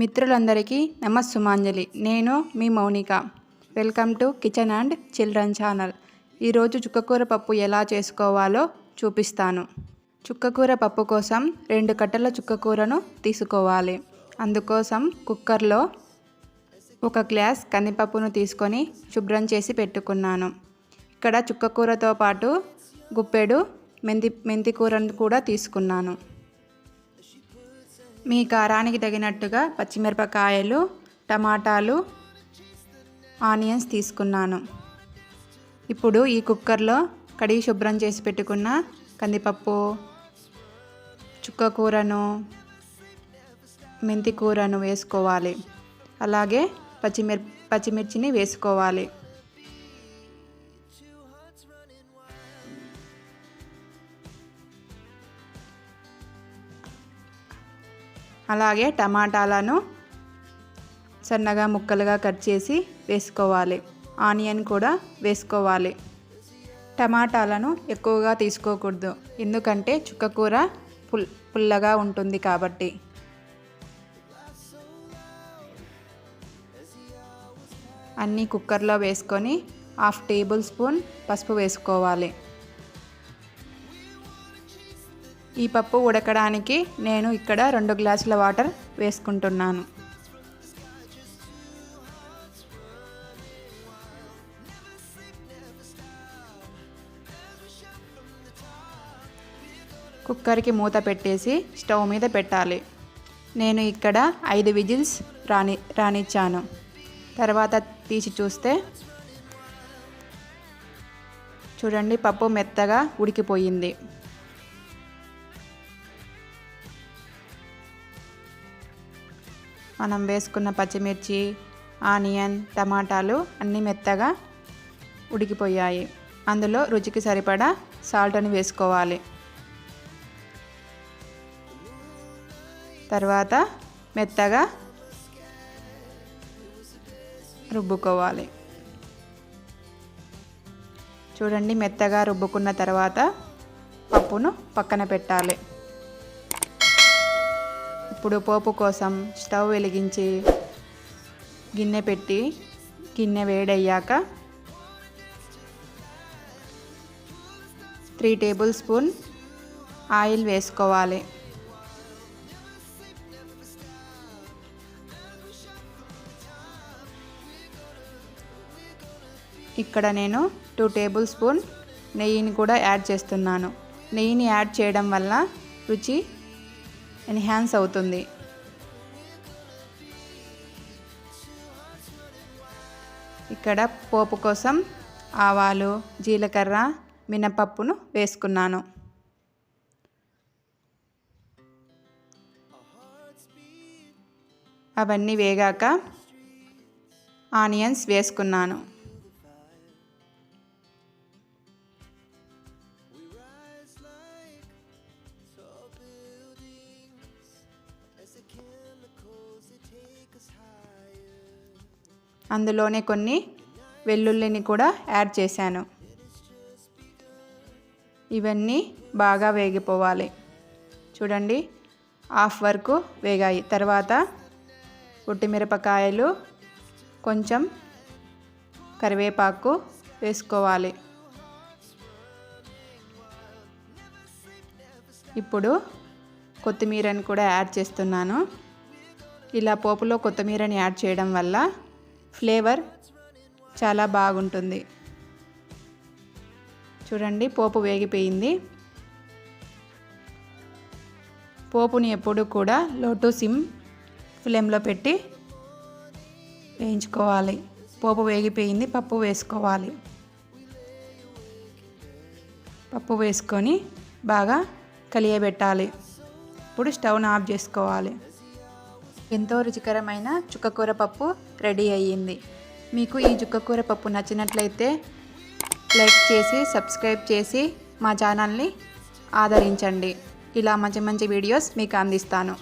మిత్రులందరికీ నమస్సుమాంజలి. నేను మీ Mounika. Welcome to kitchen and children channel. ఈరోజు చుక్కకూర పప్పు ఎలా చేసుకోవాలో చూపిస్తాను. చుక్కకూర పప్పు కోసం రెండు కట్టల చుక్కకూరను తీసుకోవాలి. అందుకోసం కుక్కర్లో ఒక గ్లాస్ కందిపప్పును తీసుకొని శుభ్రం చేసి పెట్టుకున్నాను. ఇక్కడ చుక్కకూరతో పాటు గుప్పెడు మెంతి మెంతికూరను కూడా తీసుకున్నాను. మీ కారానికి తగినట్టుగా పచ్చిమిరపకాయలు టమాటాలు ఆనియన్స్ తీసుకున్నాను. ఇప్పుడు ఈ కుక్కర్లో కడిగి శుభ్రం చేసి పెట్టుకున్న కందిపప్పు చుక్క కూరను మెంతి కూరను వేసుకోవాలి. అలాగే పచ్చిమిర్ పచ్చిమిర్చిని వేసుకోవాలి. అలాగే టమాటాలను సన్నగా ముక్కలుగా కట్ చేసి వేసుకోవాలి. ఆనియన్ కూడా వేసుకోవాలి. టమాటాలను ఎక్కువగా తీసుకోకూడదు. ఎందుకంటే చుక్కకూర పుల్ పుల్లగా ఉంటుంది కాబట్టి. అన్నీ కుక్కర్లో వేసుకొని హాఫ్ టేబుల్ స్పూన్ పసుపు వేసుకోవాలి. ఈ పప్పు ఉడకడానికి నేను ఇక్కడ రెండు గ్లాసుల వాటర్ వేసుకుంటున్నాను. కుక్కర్కి మూత పెట్టేసి స్టవ్ మీద పెట్టాలి. నేను ఇక్కడ ఐదు విజిల్స్ రాని రానిచ్చాను. తర్వాత తీసి చూస్తే చూడండి పప్పు మెత్తగా ఉడికిపోయింది. మనం వేసుకున్న పచ్చిమిర్చి ఆనియన్ టమాటాలు అన్నీ మెత్తగా ఉడికిపోయాయి. అందులో రుచికి సరిపడా సాల్ట్ని వేసుకోవాలి. తర్వాత మెత్తగా రుబ్బుకోవాలి. చూడండి మెత్తగా రుబ్బుకున్న తర్వాత పప్పును పక్కన పెట్టాలి. ఇప్పుడు పోపు కోసం స్టవ్ వెలిగించి గిన్నె పెట్టి గిన్నె వేడయ్యాక త్రీ టేబుల్ స్పూన్ ఆయిల్ వేసుకోవాలి. ఇక్కడ నేను టూ టేబుల్ స్పూన్ నెయ్యిని కూడా యాడ్ చేస్తున్నాను. నెయ్యిని యాడ్ చేయడం వల్ల రుచి ఎన్హాన్స్ అవుతుంది. ఇక్కడ పోపు కోసం ఆవాలు జీలకర్ర మినపప్పును వేసుకున్నాను. అవన్నీ వేగాక ఆనియన్స్ వేసుకున్నాను. అందులోనే కొన్ని వెల్లుల్లిని కూడా యాడ్ చేశాను. ఇవన్నీ బాగా వేగిపోవాలి. చూడండి హాఫ్ వరకు వేగాయి. తర్వాత మిరపకాయలు కొంచెం కరివేపాకు వేసుకోవాలి. ఇప్పుడు కొత్తిమీరని కూడా యాడ్ చేస్తున్నాను. ఇలా పోపులో కొత్తిమీరని యాడ్ చేయడం వల్ల ఫ్లేవర్ చాలా బాగుంటుంది. చూడండి పోపు వేగిపోయింది. పోపుని ఎప్పుడు కూడా లో టు సిమ్ ఫ్లేమ్లో పెట్టి వేయించుకోవాలి. పోపు వేగిపోయింది పప్పు వేసుకోవాలి. పప్పు వేసుకొని బాగా కలియబెట్టాలి. ఇప్పుడు స్టవ్ను ఆఫ్ చేసుకోవాలి. ఎంతో రుచికరమైన చుక్కకూర పప్పు రెడీ అయ్యింది. మీకు ఈ చుక్కకూర పప్పు నచ్చినట్లయితే లైక్ చేసి సబ్స్క్రైబ్ చేసి మా ఛానల్ని ఆదరించండి. ఇలా మంచి మంచి వీడియోస్ మీకు అందిస్తాను.